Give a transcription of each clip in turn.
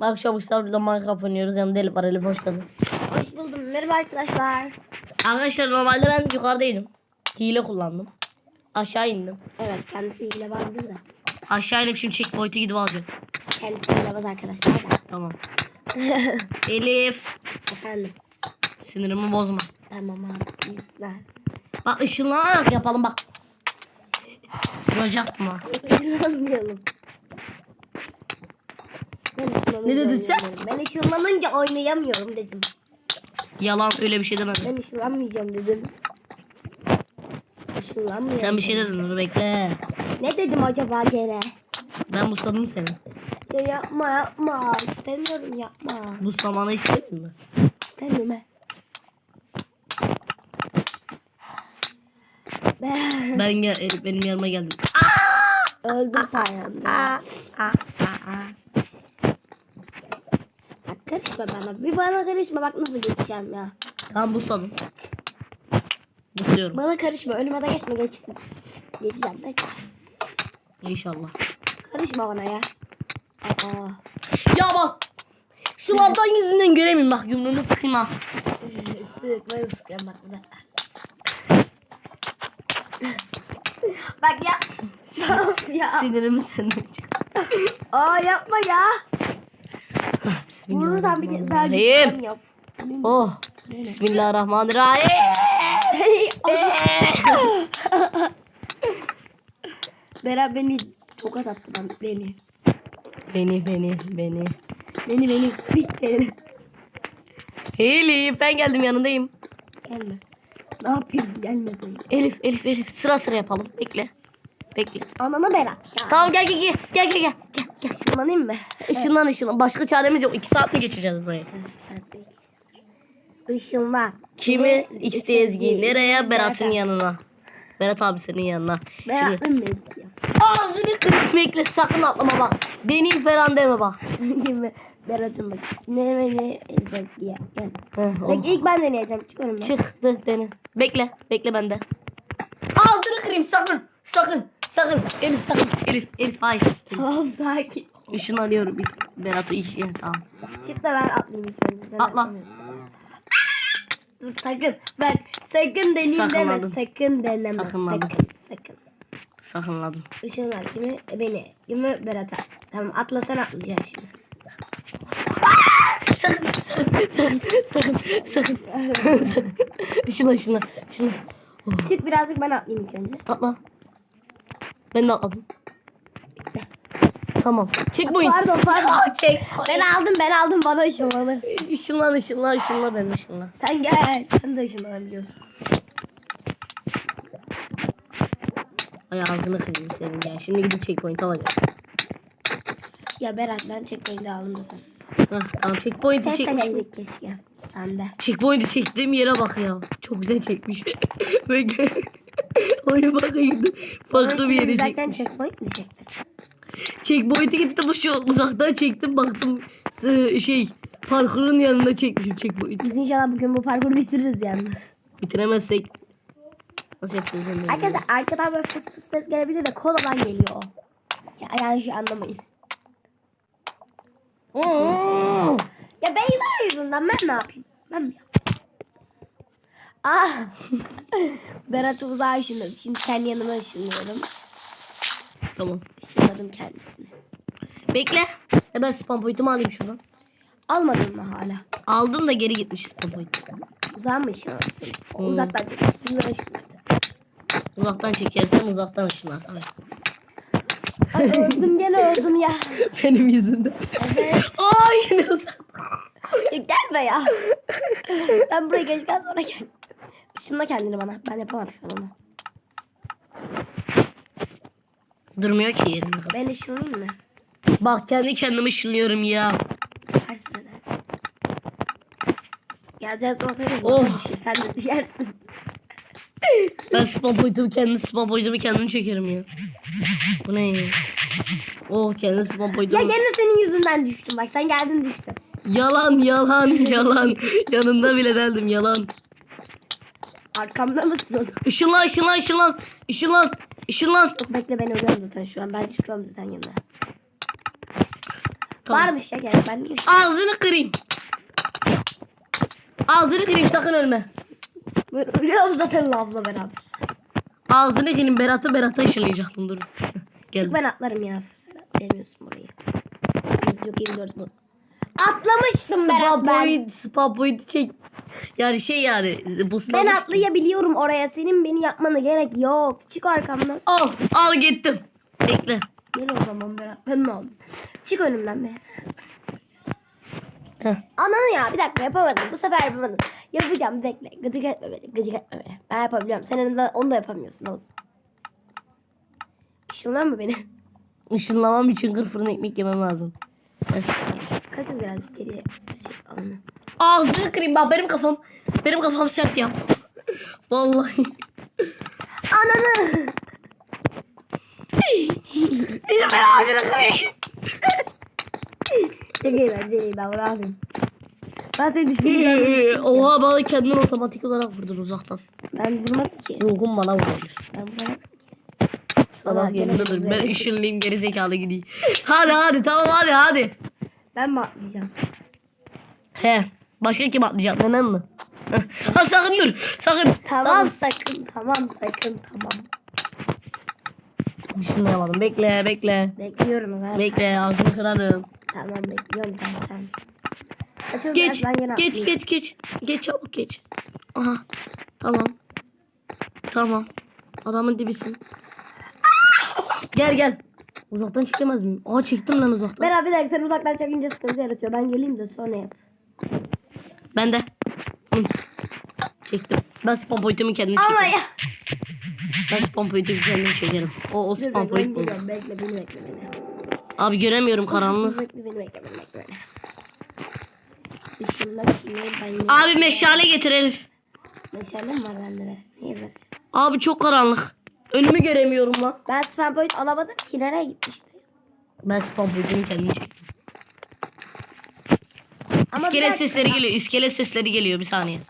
Akşam İstanbul'da Minecraft oynuyoruz. Yanımda Elif var. Elif hoş geldin. Hoş buldum. Merhaba arkadaşlar. Arkadaşlar normalde ben yukarıdaydım. Hile kullandım. Aşağı indim. Evet kendisi hilebazdır da. Aşağı inip şimdi checkpoint'e gidip alacağım. Kendisi hilebaz arkadaşlar da. Tamam. Elif. Efendim. Sinirimi bozma. Tamam abi. İyisinler. Bak ışınlanarak yapalım bak. Vuracaktım ha. İnanmıyorum. Ben Ne dedin sen? Ben ışınlanınca oynayamıyorum dedim. Yalan öyle bir şey demedim. Ben ışınlanmayacağım dedim. Işınlanmıyorum. Sen bir şey dedin dur bekle. Ne dedim acaba gene? Ben busladım seni. Ya yapma yapma. İstemiyorum yapma. Buslamanı istedin mi? İstemiyorum he. Ben Ben gel benim yanıma geldin. öldüm sayende. Bak karışma bana. Bir bana karışma. Bak nasıl geçeceğim ya. Tamam busladım. Busluyorum. Bana karışma. Önüme de geçme. Geçtim. Geçeceğim. Bekle. İnşallah. Karışma bana ya. Aa. Ya bak. Şu lavdan yüzünden göremeyim bak yumruğumu sıkayım ha. Sıkma sıkma bak. Bak ya. ya. Sinirimi senden çık. Aa yapma ya. Vurursan bir daha gitmem yap. Oh. Bismillahirrahmanirrahim. Bera beni tokat attı lan beni. Beni beni beni. Beni beni. Elif ben geldim yanındayım. Gelme. Ne yapayım gelmesin. Elif Elif Elif sıra sıra yapalım. Bekle. Bekle. Anana Berat. Tamam gel gel gel. Gel gel gel. Gel gel. Işınlanayım mı? Işınlan ışınlan. Başka çaremiz yok. İki saat mi geçireceğiz burayı? Işınlan. Kimi isteyezgi nereye? Berat'ın yanına. Berat abi senin yanına. Şimdi Berat'ın mevki. ağzını kırıp bekle sakın atlama bak. Deneyim falan deme bak. Berat'ın bak. Ne ne ne ya. Bak ilk ben deneyeceğim. Çıkıyorum ben. Çıktı dene. Bekle. Bekle bende. Ağzını kırayım sakın. Sakın. Sakın. Elif sakın. Elif. Elif hayır. Tamam sakin. Işınlanıyorum. Berat'ı iş. Tamam. Çık da ben atlayayım ilk önce. Sen Atla. Dur sakın. Bak sakın deneyim deme. Sakınladım. Sakın deneme. Sakınladım. Sakın. Sakın. Sakınladım. Işınlar kimi? E, Beni. Kimi? Berat'a. Tamam atla sen atlayacaksın şimdi. Sakın. Sakın. Sakın. Sakın. Sakın. Işınlan ışınlan. Işınlan. Oh. Çık birazcık ben atlayayım ilk önce. Atla. Ben de atladım. Tamam. Checkpoint. Pardon pardon. Çek. Ben aldım ben aldım bana ışınlanırsın. Işınlan ışınlan ışınlan ben ışınlan. Sen gel. Sen de ışınlanabiliyorsun. Ay ağzını kırayım senin ya. Şimdi gidip checkpoint alacağım. Ya Berat ben checkpoint'i aldım da sen. Hah, tamam checkpoint'i çekmiş. kaleydik keşke. Sende. Checkpoint'i çektiğim yere bak ya. Çok güzel çekmiş. Bekle. Oraya bakayım. Farklı bir yere Zaten checkpoint mi çektin? Checkpoint'e gittim bu şu uzaktan çektim baktım e, şey parkurun yanında çekmişim checkpoint. Biz inşallah bugün bu parkuru bitiririz yalnız. Bitiremezsek nasıl yapacağız. Arkadaşlar arkadan böyle fıs fıs ses gelebilir de koladan geliyor o. Ya, yani şu anlamayın. Ya Beyza yüzünden ben ne yapayım? Ben mi yapayım? Ah. Berat uzağa ışınladı. Şimdi kendi yanıma ışınlıyorum. Tamam. Işınladım kendisini. Bekle. E ben spam point'imi alayım şuradan. Almadın mı hala? Aldım da geri gitmiş spam point. Uzağa mı? O Hmm. uzaktan çekmiş. Bunları ışınladı. Uzaktan çekersen uzaktan ışınlar. Tamam. Ay öldüm gene öldüm ya. Benim yüzümden. Evet. Ay yine uzak. Ya gelme ya. Ben buraya geldikten sonra gel. Işınla kendini bana. Ben yapamam şu an onu. Durmuyor ki yerinde. Ben ışınlayayım mı? Bak kendi kendime ışınlıyorum ya. Her sırada. Geleceğiz söyleyeyim. Oh. Sen de düşersin. Ben spam point'imi kendi spam point'imi kendim çekerim ya. Bu ne ya? Oh kendi spam Ya point'imi. gene senin yüzünden düştüm. Bak sen geldin düştün. Yalan yalan yalan. Yanında bile deldim yalan. Arkamda mısın? Işınlan ışınlan ışınlan. Işınlan. Işınlan. Bekle ben ölüyorum zaten şu an. Ben çıkıyorum zaten yanına. Tamam. Varmış ya gel ben niye? Ağzını kırayım. Ağzını kırayım sakın ölme. Biliyorum zaten lavla beraber. Ağzını kırayım Berat'ı Berat'a ışınlayacaktım dur. Gel. Çık ben atlarım ya. Demiyorsun burayı. Yok iyi bu. Atlamıştım Berat ben. Spaboid, spaboid çek. Yani şey yani Ben buslamış. atlayabiliyorum oraya. Senin beni yapmana gerek yok. Çık arkamdan. Al al gittim. Bekle. Gel o zaman Berat. Ben ne oldum? Çık önümden be. Heh. Ananı ya bir dakika yapamadım. Bu sefer yapamadım. Yapacağım dakika. Gıcık etme beni. Gıcık etme beni. Ben yapabiliyorum. Sen de onu da yapamıyorsun oğlum. Işınlar mı beni? Işınlamam için kır fırın ekmek yemem lazım. Kaçın birazcık geriye. Şey. Ağzını kırayım bak benim kafam. Benim kafam sert ya. Vallahi. Ananı. Benim ben ağzını kırayım. Çok eğlenceliydi ama ne yapayım. Ben seni düşünüyorum. Oha bana kendini otomatik olarak vurdun uzaktan. Ben vurmadım ki. Ruhum bana vurdu. Ben vurmadım dur. vurdu. Ben ışınlayayım geri zekalı gideyim. Hadi hadi tamam hadi hadi. Ben mi atlayacağım? He. Başka kim atlayacak? Nenen mi? Ha sakın dur. Sakın. Tamam sakın. Tamam sakın. Tamam. Işınlayamadım. Bekle bekle. Bekliyorum zaten. Bekle ağzını kırarım. Tamam bekliyorum zaten. Açıl Geç. ben Geç geç geç. Geç çabuk geç. Aha. Tamam. Tamam. Adamın dibisin. gel gel. Uzaktan çekemez miyim? Aa çektim lan uzaktan. Berat bir dakika sen uzaktan çekince sıkıntı yaratıyor. Ben geleyim de sonra yap. Ben de. Çektim. Ben spam boyutumu kendim Ama çekerim. ya. Ben spam boyutumu kendim çekerim. O, o spam boyut buldu. Bekle beni bekle beni. Abi göremiyorum karanlık. Bekle beni bekle beni bekle beni. Düşünmek için ben yine- Abi meşale getir Elif. Meşale mi var bende ver? Abi çok karanlık. Önümü göremiyorum lan. Ben spam point alamadım ki nereye gitmişti? Ben spam boyutumu kendim çektim. İskelet dakika, sesleri geliyor. İskelet sesleri geliyor bir saniye.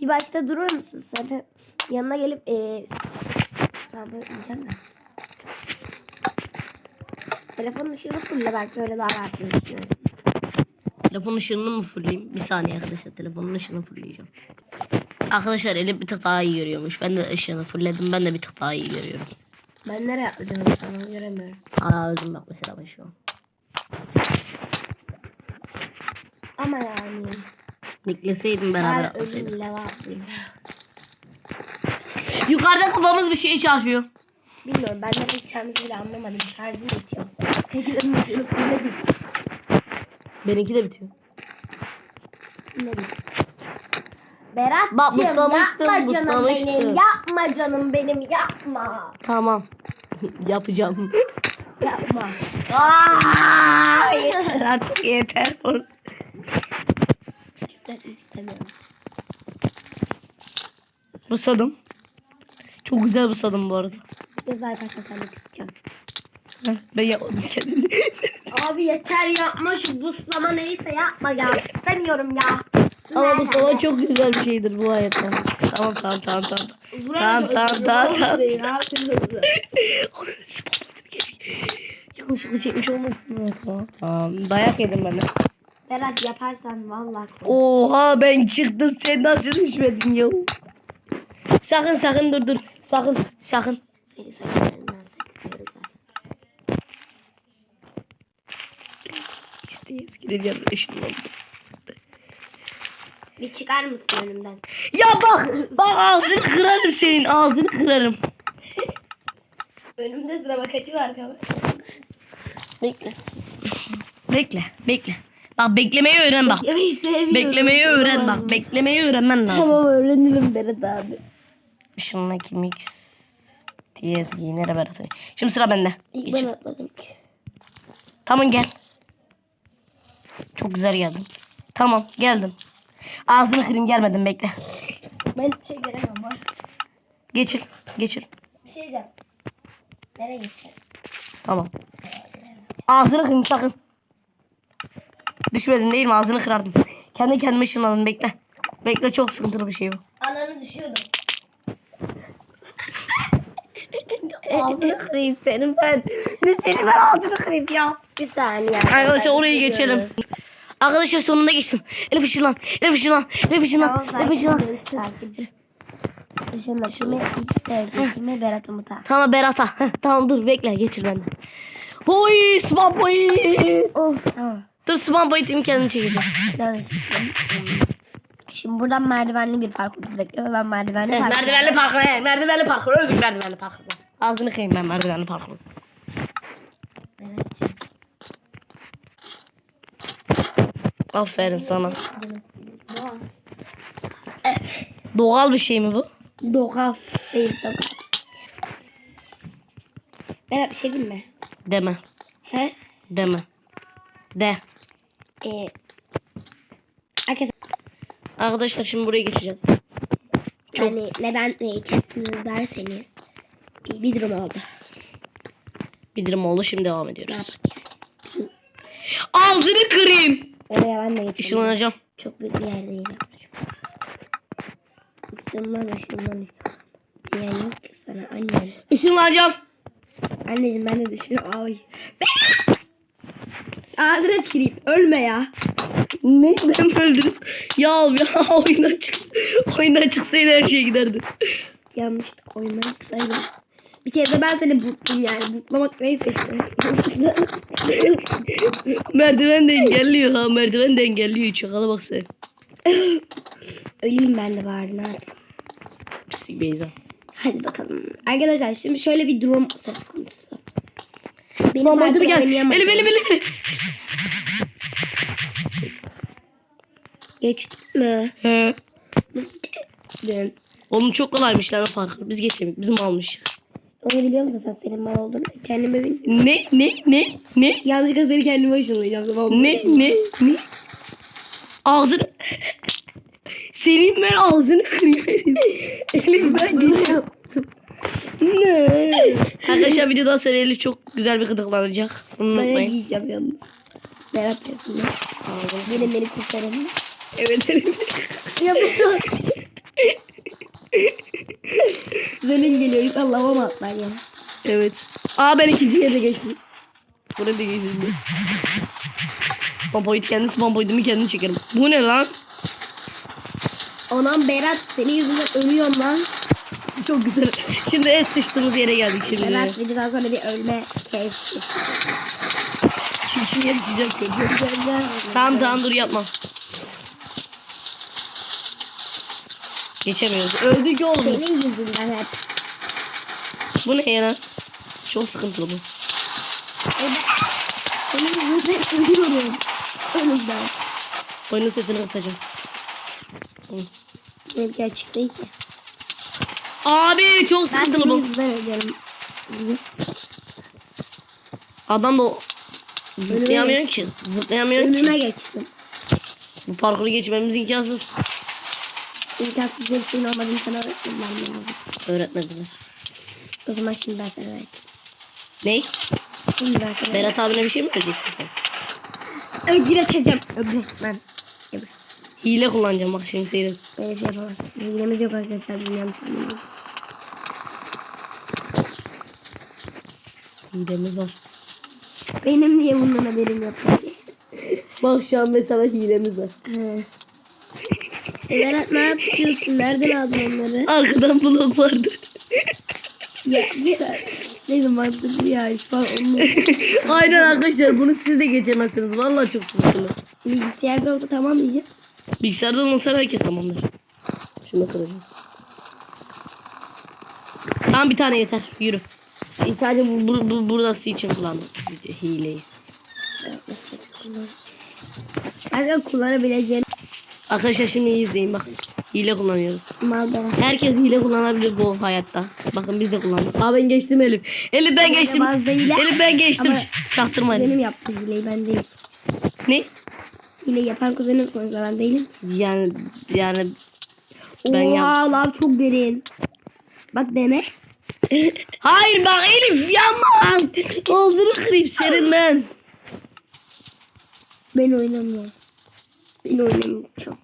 bir başta durur musun sen? Yanına gelip point diyeceğim ben. Telefonun ışığını fulle belki öyle daha rahat gözüküyor. Telefonun ışığını mı fulleyeyim? Bir saniye arkadaşlar. Telefonun ışığını fullleyeceğim. Arkadaşlar Elif bir tık daha iyi görüyormuş. Ben de ışığını fullledim. Ben de bir tık daha iyi görüyorum. Ben nereye atlayacağım? Göremiyorum. Aa öldüm bak mesela şu an. Ama yani. Bekleseydim beraber atlayayım. Yukarıda kafamız bir şey çarpıyor. Bilmiyorum ben ne gideceğimizi bile anlamadım. Şarjım bitiyor. Peki de ışığını fulle git. Benimki de bitiyor. Fulle git. Berat'cığım Bak, buslamıştım, yapma canım benim. Yapma canım benim yapma. Tamam. Yapacağım. Yapma. Aa, yeter artık yeter. Ben istemiyorum. Busadım. Çok güzel busadım bu arada. Göz arkadaşlar sen de kısacağım. Heh, Ben yapmadım kendimi. Abi yeter yapma şu buslama neyse yapma ya. İstemiyorum ya. Ama buslama çok güzel bir şeydir bu hayatta. Tamam tamam tamam tamam. Tamam tamam tamam tamam. Yanlışlıkla çekmiş olmasın. Tamam dayak yedim ben de. Berat yaparsan vallahi. Oha ben çıktım sen nasıl düşmedin ya? Sakın sakın dur dur. Sakın sakın. Seni zaten. İşte eskiden yanına ışınlandım. Bir çıkar mısın önümden? Ya bak bak ağzını kırarım senin ağzını kırarım. Önümde sıra bak açıl arkama. Bekle. Bekle bekle. Bak beklemeyi öğren bak. Yemeği sevmiyorum. Beklemeyi öğren bak. Beklemeyi öğrenmen lazım. Tamam öğrenirim Berat abi. Işınlaki mix. TSG nere Berat? Şimdi sıra bende. İlk ben atladım ki. Tamam gel. Çok güzel geldin. Tamam geldim. Ağzını kırayım gelmedim bekle. Ben hiçbir şey göremem var. Geçir. Geçir. Bir şey diyeceğim. Nereye gideceğiz? Tamam. Ağzını kırayım sakın. Düşmedin değil mi? Ağzını kırardım. Kendi kendime ışınladım bekle. Bekle çok sıkıntılı bir şey bu. Ananı düşüyordum. Ağzını kırayım senin ben. Ne senin ben ağzını kırayım ya. Bir saniye. Arkadaşlar oraya geçelim. Arkadaşlar sonunda geçtim. Elif ışınlan. Elif ışınlan. Elif ışınlan. Elif ışınlan. Işınla kimi ilk sevdi kimi Berat Umut'a. Tamam Berat'a. Tamam dur bekle geçir benden. Hoy spam boy. Of tamam. Dur spam tim kendini çekeceğim. Şimdi buradan merdivenli bir parkur bekliyor ve ben merdivenli Evet, parkur. merdivenli parkur. he, Merdivenli parkur. Özür merdivenli parkur. Ağzını kıyayım ben merdivenli parkur. Evet. Aferin sana. Doğal bir şey mi bu? Doğal değil doğal. Berat bir şey diyeyim mi? Deme. He? Deme. De. Ee, herkes Arkadaşlar şimdi buraya geçeceğiz. Çok- yani neden e, kestiniz derseniz bir, bir durum oldu. Bildirim oldu şimdi devam Ne ediyoruz. yapacağız? Ağzını kırayım. Oraya ben de geçeyim. Işınlanacağım. Çok büyük bir yerdeyim. Işınlan ışınlan. Diyen yok sana annem. Işınlanacağım. Anneciğim ben de düşünüyorum. Ay. Berat! Ağzına tüküreyim. Ölme ya. Ne? Ben öldürürüm? Ya ya oyundan çık. Oyundan çıksaydı her şey giderdi. Yanlışlık oyundan çıksaydım. Bir kere de ben seni buttum yani. Butlamak neyse işte. merdiven de engelliyor ha. Merdiven de engelliyor. Çakala bak sen. Öleyim ben de bari ne yapayım. Pislik Beyza. Hadi bakalım. Arkadaşlar şimdi şöyle bir durum söz konusu. Benim Tamam hadi parkur gel. Elif Elif. Elif. Geçtik mi? He. Oğlum çok kolaymış lan farkı. Biz geçemedik. Bizim almıştık. Onu biliyor musun sen senin mal olduğunu? Kendime bin. Ne ne ne ne Yanlışlıkla seni kendime ışınlayacağım tamam mı? ne ne ne ağzını senin ben ağzını kırayım Elif ben gidiyorum ne arkadaşlar videodan sonra Elif çok güzel bir gıdıklanacak Bunu Ben unutmayın giyeceğim yalnız. Berat yapıyor. Benim beni kurtarın. evet Elif Ya bu Benim geliyor. İnşallah lavama atlar ya. evet aa ben ikinci yere geçtim Buraya da geçtim Bamboydu kendisi bamboydu mu kendini çekerim bu ne lan Anam Berat senin yüzünden ölüyorum lan. Çok güzel şimdi en sıçtığımız yere geldik şimdi Berat videodan sonra bir ölme keyfi. Şimdi yapacak kötü Tamam tamam dur yapma. Geçemiyoruz. Öldük oğlum. Senin yüzünden hep. Bu ne ya lan? Çok sıkıntılı bu. Senin yüzünden ölüyorum. Önümden. Oyunun sesini kısacağım. Benimki açık değil ki. Abi çok sıkıntılı bu. Adam da zıplayamıyor ki. Zıplayamıyor Önüme ki. geçtim. Bu parkuru geçmemiz imkansız. İmkansız bir şeyin olmadığını sana öğretmem lazım. Öğretmediler. O zaman şimdi ben sana öğreteyim. Ne? Şimdi ben sana Berat abine bir şey mi öğreteceksin sen? Öldüreceğim. Öldürmem. Hile kullanacağım bak şimdi seyret. Böyle şey yapamazsın. Hilemiz yok arkadaşlar. Bizim yanlış anlamayın. Hilemiz var. Benim niye bundan haberim yok? Bak şu an mesela hilemiz var. He. Berat ne yapıyorsun? Nereden aldın onları? Arkadan blok vardı. Ya Berat. Neyse mantıklı ya. Şu an onu Aynen arkadaşlar bunu siz de geçemezsiniz. Vallahi çok sıkıntılı. bilgisayarda olsa tamam diyeceğim. Bilgisayardan olsa herkes tamamdır. Şunu kıracağım. Tamam bir tane yeter. Yürü. Sadece bu, bu, bu, burası için kullandım. Hileyi. Aslında kullanabileceğim Arkadaşlar şimdi iyi izleyin bak. Hile kullanıyoruz. mal Berat. Herkes hile kullanabilir bu hayatta. Bakın biz de kullandık. Aa ben geçtim Elif. Elif ben geçtim. Elif ben geçtim. Ama Çaktırmayın. Kuzenim yaptı hileyi ben değil. Ne? Hile yapan kuzenim sonuçta ben değilim. Yani yani ben Oha, yap. lan çok derin. Bak dene. Hayır bak Elif yanmaz. Ağzını kırayım senin ben. Ben oynamıyorum. Ben oynamıyorum çok.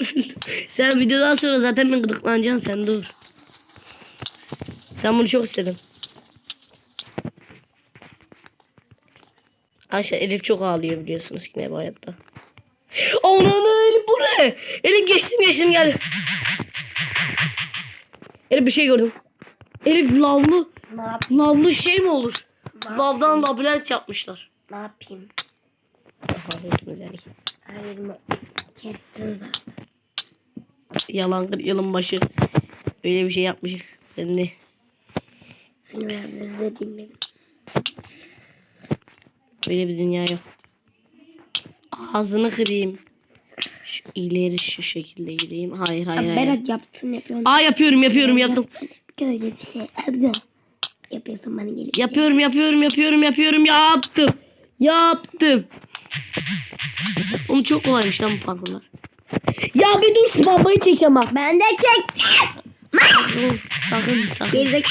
sen videodan sonra zaten ben gıdıklanacaksın sen dur. Sen bunu çok istedim. Ayşe Elif çok ağlıyor biliyorsunuz ki ne bu hayatta. Ananı Elif bu ne? Elif geçtim geçtim gel. Elif bir şey gördüm. Elif lavlı, Ne yapayım? lavlı şey mi olur? Ne Lavdan labirent yapmışlar. Ne yapayım? Hayretimiz yani. Her yerimi kestin zaten. Yalan yılın başı. Öyle bir şey yapmışız. Sen de. Seni biraz dedim. Böyle bir dünya yok. Ağzını kırayım. Şu ileri şu şekilde gideyim. Hayır hayır hayır. Berat yaptın yapıyorsun. Aa yapıyorum yapıyorum yaptım. Böyle bir şey. Abi yapıyorsun bana gelip. Yapıyorum yapıyorum yapıyorum yapıyorum yaptım. Yaptım. Oğlum çok kolaymış lan bu parkurlar. Ya bir dur babayı çekeceğim bak. Ben de çekeceğim. Sakın sakın.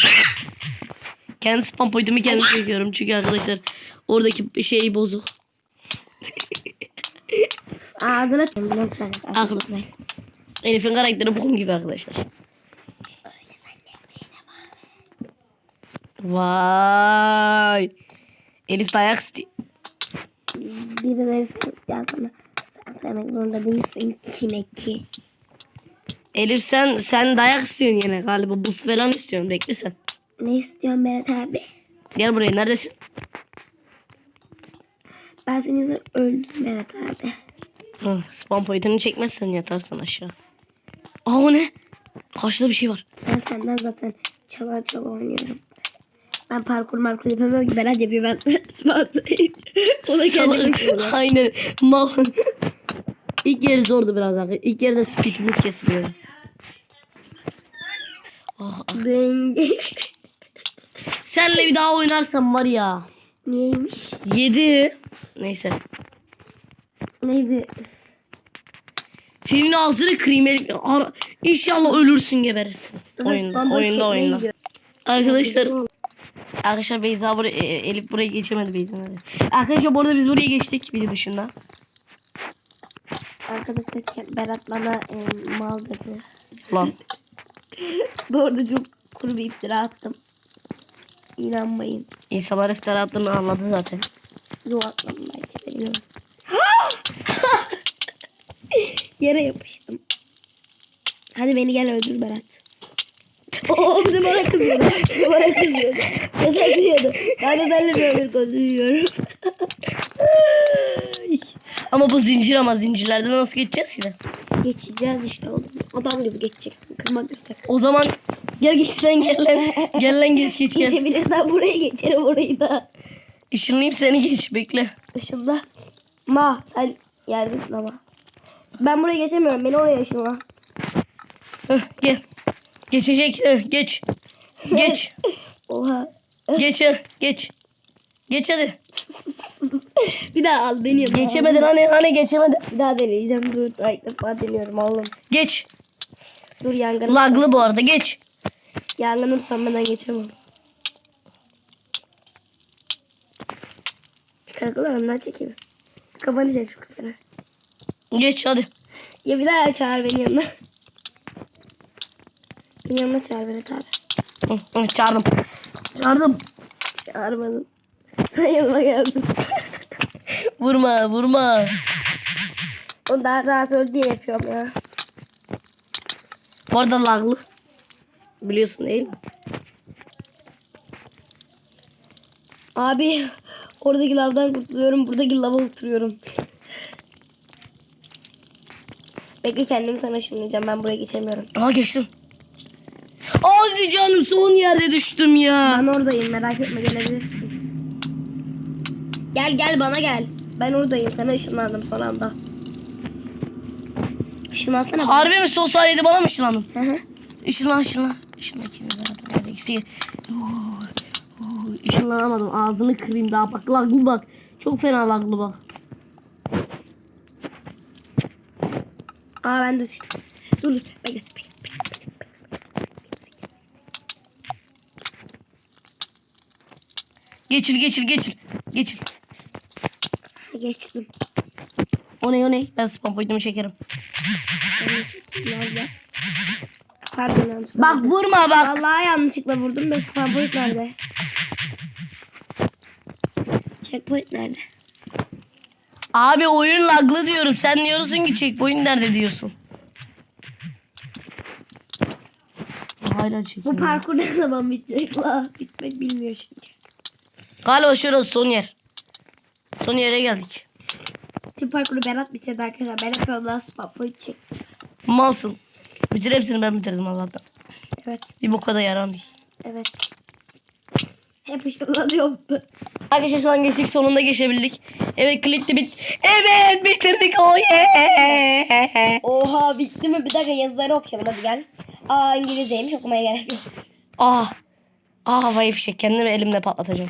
Kendi spam pointumu kendim çekiyorum. Çünkü arkadaşlar oradaki şey bozuk. Ağzına sen. Ağzına. Elif'in karakteri bum gibi arkadaşlar. Vay. Elif dayak istiyor. Birileri sen sevmek zorunda değilsin kime ki. Elif sen sen dayak istiyorsun yine galiba. Buz falan istiyorsun. Bekle sen. Ne istiyorsun Berat abi? Gel buraya. Neredesin? Ben yüzünden öldüm Berat abi. Hı, spam pointini çekmezsen yatarsın aşağı. Aa o ne? Karşıda bir şey var. Ben senden zaten çala çala oynuyorum. Ben parkur markur yapamıyorum ki Berat yapıyor ben. o da kendi başına. Aynen. Mal. İlk yeri zordu biraz arkadaşlar. İlk yerde speedimiz kesiliyor. Ah, ah. Senle bir daha oynarsam var ya. Neymiş? 7. Neyse. Neydi? Senin ağzını kırayım. Ara- İnşallah ölürsün geberirsin. Oyunda, oyunda, oyunda. Arkadaşlar Arkadaşlar Beyza buraya, e, Elif buraya geçemedi Beyza. Arkadaşlar bu arada biz buraya geçtik video dışında. Arkadaşlar Berat bana e, mal dedi. Lan. Bu arada çok kuru bir iftira attım. İnanmayın. İnsanlar iftara attığını anladı zaten. Yok atmadım belki biliyorum. Yere yapıştım. Hadi beni gel öldür Berat. Oo bize bana kızıyordu. Bize bana kızıyordu. Bize kızıyordu. Ben de seninle ömür konuşuyorum. Ama bu zincir ama zincirlerden nasıl geçeceğiz ki? de? Geçeceğiz işte oğlum. Adam gibi geçeceksin. Kırmak istek. O zaman gel geç sen gel lan. gel lan geç geç gel. Geçebilirsen buraya geçerim orayı da. Işınlayayım seni geç bekle. Işınla. Ma sen yerdesin ama. Ben buraya geçemiyorum. Beni oraya ışınla. Heh, gel. Geçecek. Heh, geç. Geç. Oha. geç heh, geç. Geç hadi. Bir daha al beni. yap. Geçemedin hani hani geçemedin. Bir daha deneyeceğim. Dur. Ay, defa deniyorum oğlum. Geç. Dur yangın. Laglı bu arada geç. Yangınım sönmeden geçemem. Çıkarkılar önden çekeyim. Kafanı çek şu kafanı. Geç hadi. Ya bir daha çağır beni yanına. Beni yanına çağır beni abi. Hı, hı, çağırdım. Çağırdım. Çağırmadın. Sen yanıma geldin. Vurma vurma. O daha rahat öl diye yapıyorum ya. Bu arada laglı. Biliyorsun değil mi? Abi oradaki lavdan kurtuluyorum. Buradaki lava oturuyorum. Bekle kendimi sana ışınlayacağım. Ben buraya geçemiyorum. Aa geçtim. Azi canım son yerde düştüm ya. Ben oradayım. Merak etme gelebilirsin. Gel gel bana gel. Ben oradayım. Sana ışınlandım son anda. Işınlansana. bana. Harbi mi son saniyede bana mı ışınlandın? Hı hı. Işınlan ışınlan. Işınlan kimi beraber istiyor. Işınlanamadım ağzını kırayım daha bak laglı bak. Çok fena laglı bak. Aa ben de düştüm. Dur dur. Bekle. Geçir geçir geçir. Geçir. Geçtim. O ne o ne? Ben spam pointumu çekerim. Pardon yanlışlıkla. Bak vurma bak. Vallahi yanlışlıkla vurdum da spam point nerede? Checkpoint nerede? Abi oyun laglı diyorum. Sen diyorsun ki checkpoint nerede diyorsun. Hala Bu parkur ne zaman bitecek la? Bitmek bilmiyor çünkü. Galiba şurası son yer. Son yere geldik. Tüm parkuru Berat bitirdi arkadaşlar. Ben hep ondan spot point çektim. Malsın. Bütün hepsini ben bitirdim Allah'tan. Evet. Bir boka da yaramıyor. Evet. Hep ışınlanıyorum. Arkadaşlar şu an geçtik sonunda geçebildik. Evet klitti bit. Evet bitirdik oh yeah. Oha bitti mi? Bir dakika yazıları okuyalım hadi gel. Aa İngilizceymiş okumaya gerek yok. Ah. Ah havai fişek kendimi elimle patlatacağım.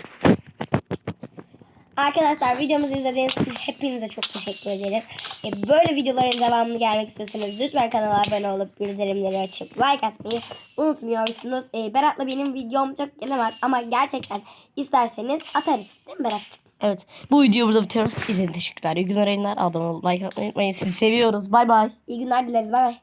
Arkadaşlar videomuzu izlediğiniz için hepinize çok teşekkür ederim. E, Böyle videoların devamını gelmek istiyorsanız lütfen kanala abone olup bildirimleri açıp like atmayı unutmuyorsunuz. E, Berat'la benim videom çok gelemez ama gerçekten isterseniz atarız değil mi Berat'cığım? Evet bu videoyu burada bitiriyoruz. İzlediğiniz için teşekkürler. İyi günler yayınlar. Abone olmayı like atmayı unutmayın. Sizi seviyoruz. Bay bay. İyi günler dileriz bay bay.